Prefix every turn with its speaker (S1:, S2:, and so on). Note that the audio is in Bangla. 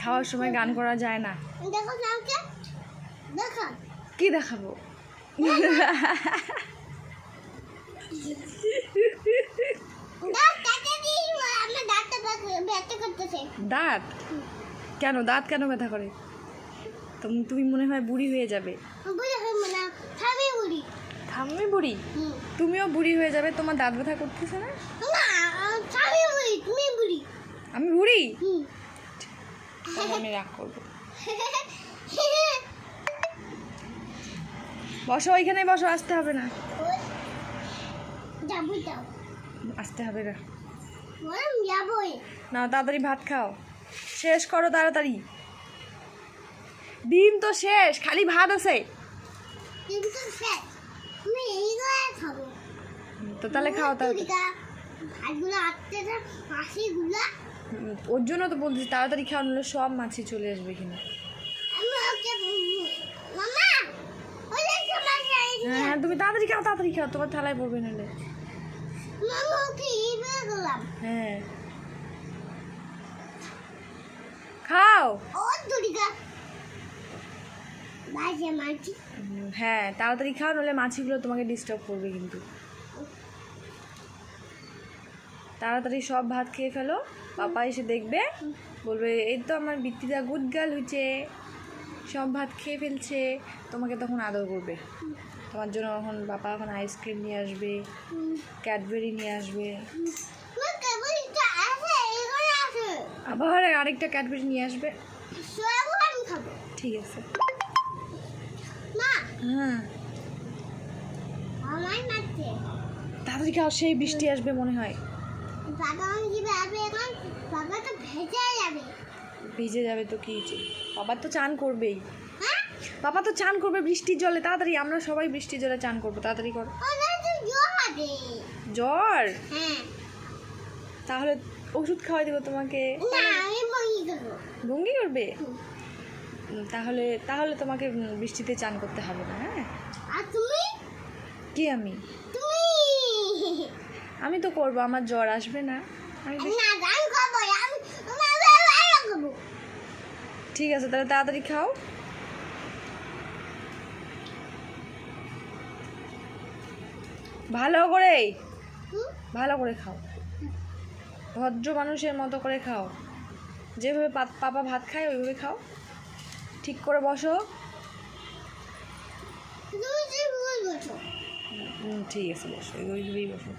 S1: খাওয়ার সময় গান করা যায় না। কি দেখাবো?
S2: দাঁত
S1: কেন? দাঁত কেন ব্যথা করে? তুমি তুমি মনে হয় বুড়ি হয়ে যাবে। থামবে বুড়ি। তুমিও বুড়ি হয়ে যাবে তোমার দাঁত ব্যথা করতেছে না
S2: না খাবে উড়ি তুমি বুড়ি
S1: আমি বুড়ি? আমি রাগ করব। বসো ওইখানে বসো আসতে হবে না। আসতে হবে না। না তাড়াতাড়ি ভাত খাও। শেষ করো তাড়াতাড়ি। ডিম তো শেষ খালি ভাত আছে। তো তাহলে খাও তাহলে
S2: ভাতগুলো আটতে মাসিগুলো
S1: ওর জন্য তো বলছি তাড়াতাড়ি খাও নাহলে সব মাছি চলে আসবে কিনা হ্যাঁ হ্যাঁ তুমি তাড়াতাড়ি খাও তাড়াতাড়ি খাও তোমার থালায় পড়বে নাহলে। হ্যাঁ। খাও। হ্যাঁ তাড়াতাড়ি খাও নাহলে মাছিগুলো তোমাকে ডিস্টার্ব করবে কিন্তু। তাড়াতাড়ি সব ভাত খেয়ে ফেলো। পাপা এসে দেখবে, বলবে, এই তো আমার বৃত্তিদা গুড গার্ল হয়েছে, সব ভাত খেয়ে ফেলছে, তোমাকে তখন আদর করবে। তোমার জন্য এখন বাবা এখন আইসক্রিম নিয়ে আসবে, ক্যাডবেরি নিয়ে আসবে। আবার আরেকটা ক্যাডবেরি নিয়ে আসবে। ঠিক আছে। হ্যাঁ। তাড়াতাড়ি খাও, সেই বৃষ্টি আসবে মনে হয়।
S2: বাবা আমি কি এখন বাবা তো ভেজে যাবে
S1: ভিজে যাবে তো কি? বাবা তো চান করবেই।
S2: হ্যাঁ?
S1: বাবা তো চান করবে বৃষ্টির জলে। তাড়াতাড়ি আমরা সবাই বৃষ্টির জলে চান করব তাড়াতাড়ি কর। জ্বর
S2: হ্যাঁ।
S1: তাহলে ওষুধ খাওয়াই দেবো তোমাকে। ভঙ্গি করবে। তাহলে তাহলে তোমাকে বৃষ্টিতে চান করতে হবে না হ্যাঁ?
S2: আর তুমি?
S1: কি আমি?
S2: তুমি
S1: আমি তো করব আমার জ্বর আসবে না। আমি ঠিক আছে তাহলে তাড়াতাড়ি খাও। ভালো করে ভালো করে খাও। ভদ্র মানুষের মতো করে খাও। যেভাবে পাপা ভাত খায় ওইভাবে খাও। ঠিক করে বসো। ঠিক আছে বসো। ওইভাবেই বসো।